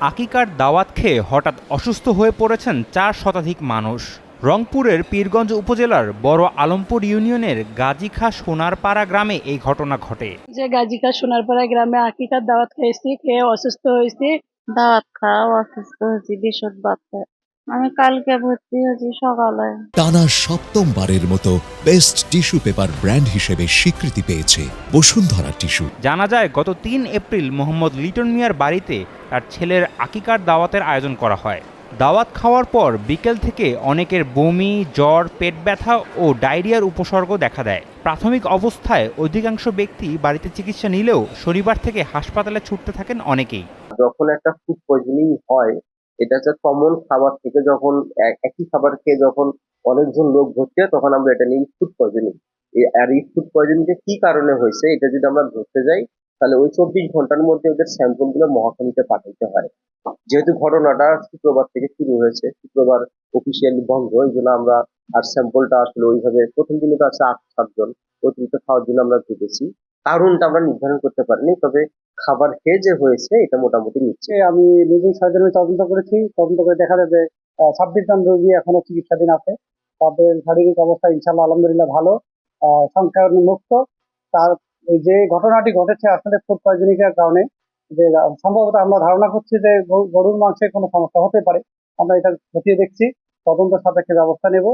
আকিকার দাওয়াত খেয়ে হঠাৎ অসুস্থ হয়ে পড়েছেন চার শতাধিক মানুষ রংপুরের পীরগঞ্জ উপজেলার বড় আলমপুর ইউনিয়নের গাজীখা সোনারপাড়া গ্রামে এই ঘটনা ঘটে যে গাজীখা সোনারপাড়া গ্রামে আকিকার দাওয়াত খেয়েছি, খেয়ে অসুস্থ হয়েছি, দাওয়াত খাওয়া অসুস্থ হয়েছি বিশদ খাই। আমি কালকে ভর্তি হয়েছি সকালে। টানা সপ্তমবারের মতো বেস্ট টিস্যু পেপার ব্র্যান্ড হিসেবে স্বীকৃতি পেয়েছে বসুন্ধরা টিস্যু। জানা যায় গত তিন এপ্রিল মোহাম্মদ লিটন মিয়ার বাড়িতে তার ছেলের আকিকার দাওয়াতের আয়োজন করা হয়। দাওয়াত খাওয়ার পর বিকেল থেকে অনেকের বমি জ্বর পেট ব্যথা ও ডায়রিয়ার উপসর্গ দেখা দেয়। প্রাথমিক অবস্থায় অধিকাংশ ব্যক্তি বাড়িতে চিকিৎসা নিলেও শনিবার থেকে হাসপাতালে ছুটতে থাকেন অনেকেই। যখন একটা ফুড পয়জনিং হয় এটা হচ্ছে কমন খাবার থেকে যখন একই খাবার খেয়ে যখন অনেকজন লোক ভর্তি হয় তখন আমরা এটা নিই ফুড পয়জনিং আর এই ফুড পয়জনিং কি কারণে হয়েছে, এটা যদি আমরা ধরতে যাই, তাহলে ওই চব্বিশ ঘণ্টার মধ্যে ওদের স্যাম্পলগুলো মহাখালীতে পাঠাতে হয়। যেহেতু ঘটনাটা শুক্রবার থেকে শুরু হয়েছে, শুক্রবার অফিসিয়ালি বন্ধ, এই জন্য আমরা আর স্যাম্পলটা আসলে ওইভাবে, প্রথম দিনে তো আছে আট সাতজন, অতিরিক্ত খাওয়ার জন্য আমরা ভেবেছি কারণটা আমরা নির্ধারণ করতে পারিনি, তবে খাবার খেয়ে যে হয়েছে, এটা মোটামুটি নিচ্ছে আমি নিজেই সার্জারি তদন্ত করেছি, তদন্ত করে দেখা যাবে ছাব্বিশ জন রোগী এখনও চিকিৎসাধীন আছে। তাদের শারীরিক অবস্থা ইনশাল্লাহ আলহামদুলিল্লাহ ভালো সংখ্যা মুক্ত তার যে ঘটনাটি ঘটেছে আসলে ফুড পয়জনিংয়ের কারণে, যে, সম্ভবত আমরা ধারণা করছি যে গরু- গরুর মাংসে কোনো সমস্যা হতে পারে। আমরা এটা খতিয়ে দেখছি, তদন্ত সাপেক্ষে ব্যবস্থা নেব।